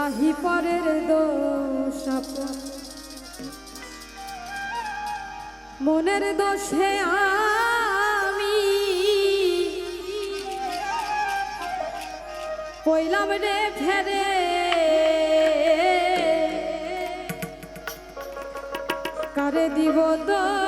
নাহি পরের দোষ মনের দোষে আমি পইলাম রে ফেরে। কারে দিব দোষ?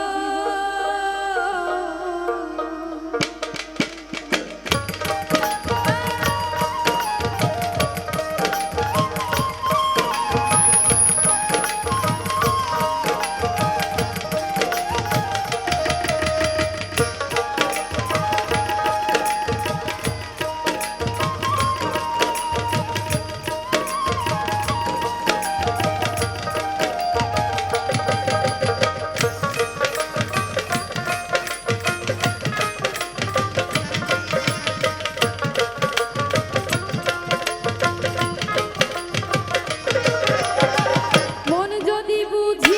বুঝি